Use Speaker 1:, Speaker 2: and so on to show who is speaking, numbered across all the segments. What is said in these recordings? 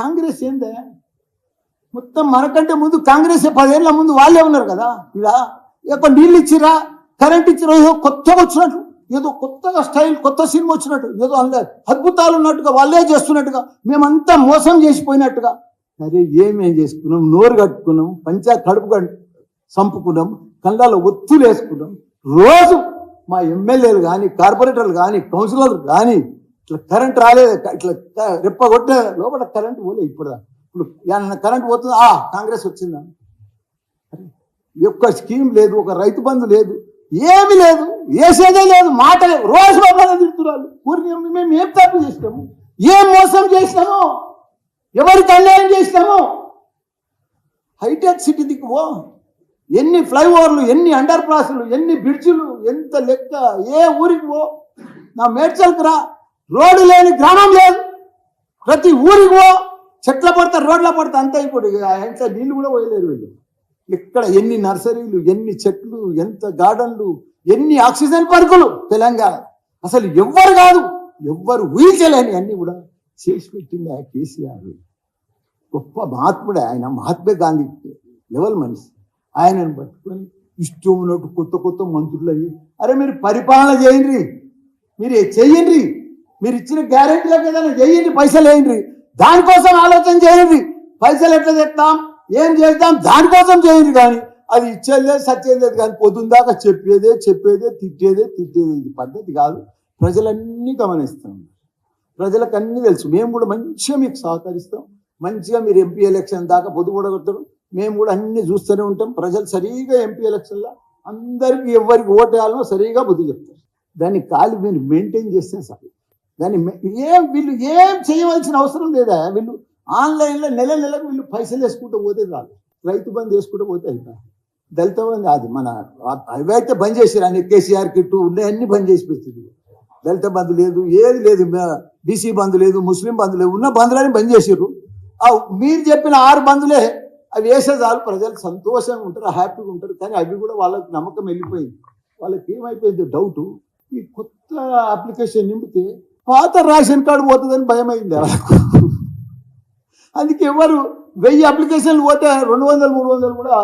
Speaker 1: కాంగ్రెస్ ఏందే? మొత్తం మనకంటే ముందు కాంగ్రెస్ పదేళ్ళ ముందు వాళ్ళే ఉన్నారు కదా ఇలా. ఎక్కువ నీళ్ళు ఇచ్చిరా కరెంట్ ఇచ్చిరా ఏదో కొత్తగా వచ్చినట్టు ఏదో కొత్తగా స్టైల్ కొత్త సినిమా వచ్చినట్టు ఏదో అందులో అద్భుతాలు ఉన్నట్టుగా వాళ్ళే చేస్తున్నట్టుగా మేమంతా మోసం చేసిపోయినట్టుగా. అరే ఏమేం చేసుకున్నాం? నోరు కట్టుకున్నాం పంచా కడుపు కట్టు చంపుకున్నాం కళ్ళలో ఒత్తులు వేసుకున్నాం రోజు మా ఎమ్మెల్యేలు కానీ కార్పొరేటర్లు కానీ కౌన్సిలర్లు కానీ ఇట్లా కరెంట్ రాలేదు. ఇట్లా రెప్ప కొట్టే లోపల కరెంట్ పోలే ఇప్పుడు ఇప్పుడు కరెంట్ పోతుంది? ఆ కాంగ్రెస్ వచ్చిందా? ఒక్క స్కీమ్ లేదు ఒక రైతు బంధు లేదు. ఏమి లేదు వేసేదే లేదు మాట లేదు రోజు బాబానే తిడుతున్నారు. ఊరికి మేము ఏం తప్పు చేసినాము? ఏం మోసం చేసినాము? ఎవరికి అన్యాయం చేసినాము? హైటెక్ సిటీ దిక్కుపో ఎన్ని ఫ్లైఓవర్లు ఎన్ని అండర్ పాస్లు ఎన్ని బ్రిడ్జిలు ఎంత లెక్క ఏ ఊరికి పో. నా మేడ్చల్కి రా. రోడ్డు లేని గ్రామం లేదు. ప్రతి ఊరికి పో చెట్ల పడతా రోడ్ల పడతా అంతే ఇప్పుడు ఇక ఎంత నీళ్ళు కూడా పోయలేరు వీళ్ళు. ఇక్కడ ఎన్ని నర్సరీలు ఎన్ని చెట్లు ఎంత గార్డెన్లు ఎన్ని ఆక్సిజన్ పార్కులు తెలంగాణ. అసలు ఎవ్వరు కాదు ఎవ్వరు ఊహించలేని అన్ని కూడా చేసి పెట్టింది ఆ కేసీఆర్ గొప్ప మహాత్ముడే ఆయన మహాత్మా గాంధీ లెవెల్ మనిషి. ఆయనను పట్టుకొని ఇష్టం ఉన్నట్టు కొత్త కొత్త మంత్రులు అవి అరే మీరు పరిపాలన చేయండి మీరు చెయ్యండి మీరు ఇచ్చిన గ్యారెంటీలకు ఏదైనా చేయండి పైసలు వేయండి. దానికోసం ఆలోచన చేయండి. పైసలు ఎట్లా తెస్తాం ఏం చేద్దాం దానికోసం చేయండి కానీ అది ఇచ్చేది లేదు సచ్చేది లేదు కానీ పొద్దున్న దాకా చెప్పేదే చెప్పేదే తిట్టేదే తిట్టేదే. ఇది పద్ధతి కాదు. ప్రజలన్నీ గమనిస్తాం ప్రజలకు అన్నీ తెలుసు. మేము కూడా మంచిగా మీకు సహకరిస్తాం. మంచిగా మీరు ఎంపీ ఎలక్షన్ దాకా పొద్దు కూడా కొడతారు మేము కూడా అన్ని చూస్తూనే ఉంటాం. ప్రజలు సరిగా ఎంపీ ఎలక్షన్లో అందరికీ ఎవరికి ఓటేయాలనో సరిగా బుద్ధి చెప్తారు. దాన్ని కాలి మీరు మెయింటైన్ చేస్తే సరే దాన్ని ఏం వీళ్ళు ఏం చేయవలసిన అవసరం లేదా? వీళ్ళు ఆన్లైన్లో నెల నెలకు వీళ్ళు పైసలు వేసుకుంటూ పోతే కాదు రైతు బంద్ వేసుకుంటూ పోతే అయిపోయి దళిత బంద్ అది మన అవి అయితే బంద్ చేసారు అన్ని కేసీఆర్ కిట్టు ఉన్నాయన్నీ బంద్ చేసి పెట్టింది దళిత బంద్ లేదు ఏది లేదు బీసీ బంద్ లేదు ముస్లిం బంద్ లేదు ఉన్న బంధులని బంద్ చేసారు మీరు చెప్పిన ఆరు బంధులే అవి వేసే చాలు ప్రజలు సంతోషంగా ఉంటారు హ్యాపీగా ఉంటారు కానీ అవి కూడా వాళ్ళకి నమ్మకం వెళ్ళిపోయింది. వాళ్ళకి ఏమైపోయింది డౌటు. ఈ కొత్త అప్లికేషన్ నింపితే పాత రేషన్ కార్డు పోతుందని భయం అయింది వాళ్ళకు అందుకే ఎవరు వెయ్యి అప్లికేషన్లు పోతే రెండు వందలు మూడు వందలు కూడా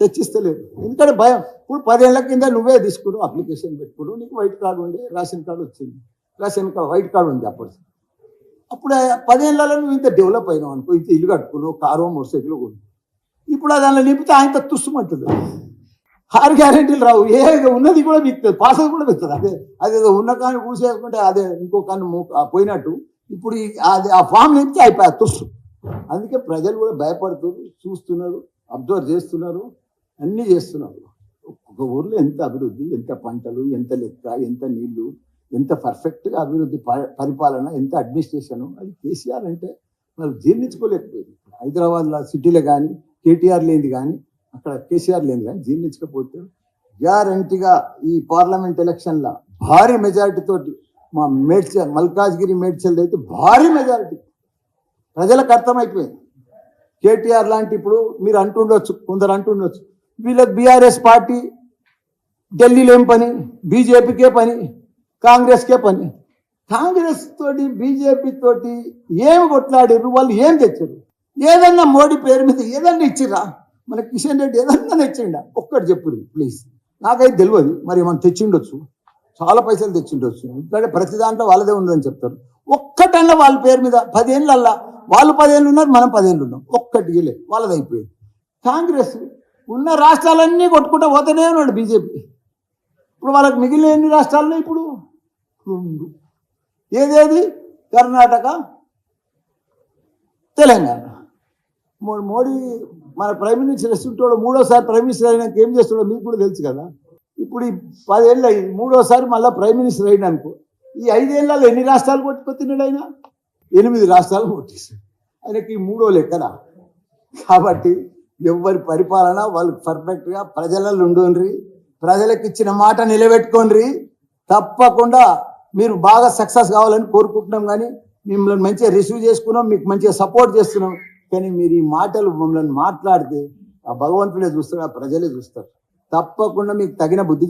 Speaker 1: తెచ్చిస్తలేదు. ఎందుకంటే భయం. ఇప్పుడు పదేళ్ళ కింద నువ్వే తీసుకున్నావు అప్లికేషన్ పెట్టుకున్నావు నీకు వైట్ కార్డు ఉండే రేషన్ కార్డు వచ్చింది. రేషన్ కార్డు వైట్ కార్డు ఉంది అప్పుడు. అప్పుడు పదేళ్ళలో పదేళ్ళలో నువ్వు ఇంత డెవలప్ అయినావు అనుకో ఇంత ఇల్లు కట్టుకున్నావు కారు మోటార్ సైకిల్ కొను ఇప్పుడు దానిలో నింపితే ఆయన తుస్సుమంటుంది ఆరు గ్యారెంటీలు రావు. ఏ ఉన్నది కూడా మీకు పాస్ కూడా మిక్తుంది అదే అదే ఉన్న కానీ కూసేసుకుంటే అదే ఇంకో కన్ను పోయినట్టు. ఇప్పుడు అది ఆ ఫామ్ నింపితే అయిపోయి తుస్సు. అందుకే ప్రజలు కూడా భయపడుతున్నారు చూస్తున్నారు అబ్జర్వ్ చేస్తున్నారు అన్నీ చేస్తున్నారు. ఒక్కొక్క ఊర్లో ఎంత అభివృద్ధి ఎంత పంటలు ఎంత లెక్క ఎంత నీళ్ళు ఎంత పర్ఫెక్ట్గా అభివృద్ధి ప- పరిపాలన ఎంత అడ్మినిస్ట్రేషన్ అది కేసీఆర్ అంటే వాళ్ళు జీర్ణించుకోలేకపోయింది. హైదరాబాద్లో సిటీలో కానీ కేటీఆర్ లేనిది కానీ అక్కడ కేసీఆర్ లేని కానీ జీర్ణించకపోతే గ్యారంటీగా ఈ పార్లమెంట్ ఎలక్షన్లో భారీ మెజారిటీ తోటి మా మేడ్చల్ మల్కాజ్గిరి మేడ్చల్ అయితే భారీ మెజారిటీ. ప్రజలకు అర్థమైపోయింది. కేటీఆర్ లాంటి ఇప్పుడు మీరు అంటుండొచ్చు కొందరు అంటుండొచ్చు. వీళ్ళకి బీఆర్ఎస్ పార్టీ ఢిల్లీలో ఏం పని? బీజేపీకే పని? కాంగ్రెస్కే పని? కాంగ్రెస్ తోటి బీజేపీ తోటి ఏమి కొట్లాడారు వాళ్ళు ఏం తెచ్చారు ఏదన్నా మోడీ పేరు మీద ఏదన్నా ఇచ్చిరా మన కిషన్ రెడ్డి ఏదన్నా తెచ్చిండా? ఒక్కటి చెప్పు ప్లీజ్ నాకైతే తెలియదు మరి మనం తెచ్చిండొచ్చు? చాలా పైసలు తెచ్చిండొచ్చు. ఎందుకంటే ప్రతి దాంట్లో వాళ్ళదే ఉందని చెప్తారు. ఒక్కటన్నా వాళ్ళ పేరు మీద పదేళ్ళల్లా వాళ్ళు పదేళ్ళు ఉన్నారు మనం పదేళ్ళు ఉన్నాం. ఒక్కటి లేదు వాళ్ళది అయిపోయింది. కాంగ్రెస్ ఉన్న రాష్ట్రాలన్నీ కొట్టుకుంటూ పోతూనే ఉన్నాడు బీజేపీ. ఇప్పుడు వాళ్ళకి మిగిలిన ఎన్ని రాష్ట్రాల్లో ఇప్పుడు? రెండు. ఏదేది? కర్ణాటక తెలంగాణ. మోడీ మన ప్రైమ్ మినిస్టర్ వస్తుంటాడు మూడోసారి ప్రైమ్ మినిస్టర్ అయినాక ఏం చేస్తాడో మీకు కూడా తెలుసు కదా. ఇప్పుడు ఈ పదేళ్ళు అయింది మూడోసారి మళ్ళీ ప్రైమ్ మినిస్టర్ అయినానుకో. ఈ ఐదేళ్ళలో ఎన్ని రాష్ట్రాలు కొట్టుకొచ్చినాడు ఆయన? ఎనిమిది రాష్ట్రాలు కొట్టేశాడు ఆయనకి మూడో లెక్కన? కాబట్టి ఎవరి పరిపాలన వాళ్ళు పర్ఫెక్ట్గా ప్రజలలో ఉండుండ్రి ప్రజలకు ఇచ్చిన మాట నిలబెట్టుకోండి తప్పకుండా మీరు బాగా సక్సెస్ కావాలని కోరుకుంటున్నాం కానీ మిమ్మల్ని మంచిగా రిసీవ్ చేసుకున్నాం మీకు మంచిగా సపోర్ట్ చేస్తున్నాం. కానీ మీరు ఈ మాటలు మమ్మల్ని మాట్లాడితే ఆ భగవంతుడే చూస్తాడు ఆ ప్రజలే చూస్తారు. తప్పకుండా మీకు తగిన బుద్ధి